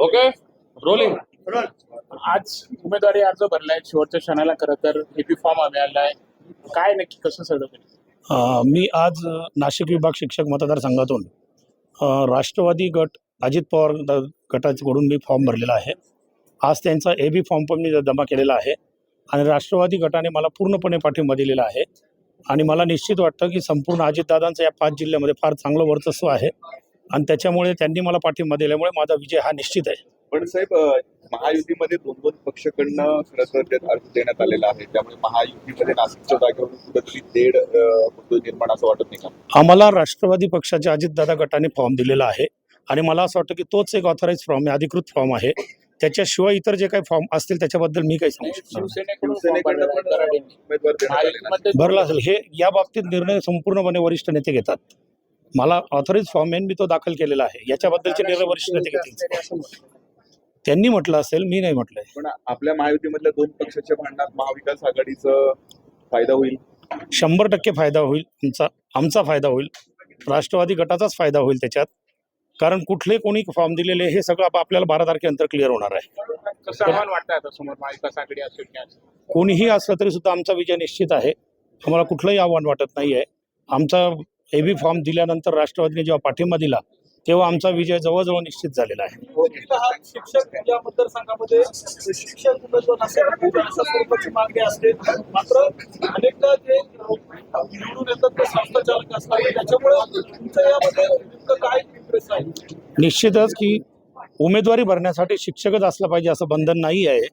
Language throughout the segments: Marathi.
ओके रोलिंग आज उमेदवारी अर्ज भरलाय शेवटच्या क्षणाला खरं तर एपी फॉर्म मिळालाय काय नक्की कसं सगळं मी आज नाशिक विभाग शिक्षक मतदारसंघातून राष्ट्रवादी गट अजित पवार द- गटाकडून मी फॉर्म भरलेला आहे. आज त्यांचा ए बी फॉर्म पण मी जमा केलेला आहे. आणि राष्ट्रवादी गटाने मला पूर्णपणे पाठिंबा दिलेला आहे. आणि मला निश्चित वाटतं की संपूर्ण अजितदादांचं या पाच जिल्ह्यामध्ये फार चांगलं वर्चस्व आहे. आणि त्याच्यामुळे त्यांनी मला पाठिंबा दिल्यामुळे माझा विजय हा निश्चित आहे. पण साहेब महायुतीमध्ये दोन दोन पक्षकडनं खरं तर अर्ज देण्यात आलेला आहे. त्यामुळे महायुतीमध्ये नाशिकच्या जागेवरून कुठेतरी मुद्दे निर्माण असं वाटत नाही का? आम्हाला राष्ट्रवादी पक्षाच्या अजितदादा गटाने फॉर्म दिलेला आहे. आणि मला असं वाटतं की तोच एक ऑथराईज फॉर्म आहे अधिकृत फॉर्म आहे. त्याच्याशिवाय इतर जे काही फॉर्म असतील त्याच्याबद्दल मी काही सांगू शकतो भरला असेल. हे या बाबतीत निर्णय संपूर्णपणे वरिष्ठ नेते घेतात. मला ऑथराईज फॉर्म आहे मी तो दाखल केलेला आहे. याच्याबद्दलचे निर्णय वरिष्ठ नेते घेतील. त्यांनी म्हटलं असेल मी नाही म्हटलंय. पण आपल्या महायुतीमधल्या दोन पक्षाच्या भांडणात महाविकास आघाडीचा फायदा होईल? शंभर टक्के फायदा होईल. आमचा आमचा फायदा होईल. राष्ट्रवादी गटाचाच फायदा होईल त्याच्यात. कारण कुठले कोणी फॉर्म दिलेले हे सगळं आप- आपल्याला बारा तारखेनंतर क्लिअर होणार आहे. कोणीही असलं तरी सुद्धा आमचा विजय निश्चित आहे. आम्हाला कुठलंही आव्हान वाटत नाही आहे आमचा ए बी फॉर्म दिल्यानंतर राष्ट्रवादीने जेव्हा पाठिंबा दिला तेव्हा आमचा विजय जवळजवळ निश्चित झालेला आहे. हा शिक्षक या मतदारसंघामध्ये. शिक्षक उमेदवार नसेल अशा स्वरूपाची मागणी असते. मात्र अनेकदा जे निवडून येतात ते संस्थाचालक असतात. त्याच्यामुळे तुमचं यामध्ये नेमकं काय इंटरेस्ट आहे निश्चितच की उमेदवारी भरण्यासाठी शिक्षकच असलं पाहिजे असं बंधन नाही आहे.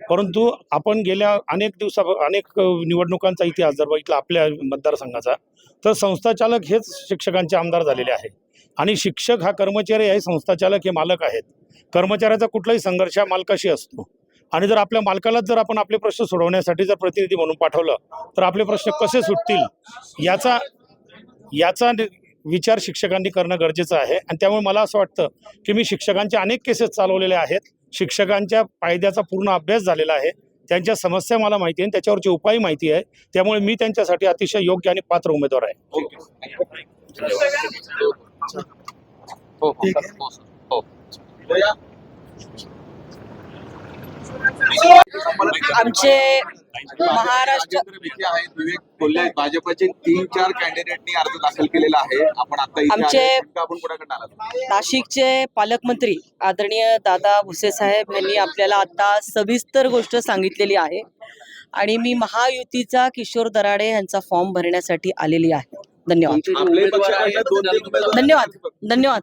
परंतु आपण गेल्या अनेक दिवसा अनेक निवडणुकांचा इतिहास जर बघितला आपल्या मतदारसंघाचा तर संस्थाचालक हेच शिक्षकांचे आमदार झालेले आहे. आणि शिक्षक हा कर्मचारी आहे संस्थाचालक हे मालक आहेत. कर्मचाऱ्याचा कुठलाही संघर्ष हा मालकाशी असतो. आणि जर आपल्या मालकालाच जर आपण आपले प्रश्न सोडवण्यासाठी जर प्रतिनिधी म्हणून पाठवलं तर आपले प्रश्न कसे सुटतील याचा याचा विचार शिक्षकांनी करणं गरजेचं आहे. आणि त्यामुळे मला असं वाटतं की मी शिक्षकांचे अनेक केसेस चालवलेले आहेत. शिक्षकांच्या फायद्याचा पूर्ण अभ्यास झालेला आहे. त्यांच्या समस्या मला माहिती आहे आणि त्याच्यावरचे उपाय माहिती आहे. त्यामुळे मी त्यांच्यासाठी अतिशय योग्य आणि पात्र उमेदवार आहे. हो हो हो हो आमचे महाराष्ट्र राजेंद्र विखे आहेत विवेक कोल्हे भाजपचे तीन चार कॅन्डिडेटनी अर्ज दाखल केलेला आहे आपण आता इथे आमचे- आपण कुणाकडे नाशिकचे पालकमंत्री आदरणीय दादा भुसे साहेब यांनी आपल्याला आता सविस्तर गोष्ट सांगितलेली आहे आणि मी महायुतीचा किशोर दराडे यांचा फॉर्म भरण्यासाठी आलेली आहे धन्यवाद धन्यवाद धन्यवाद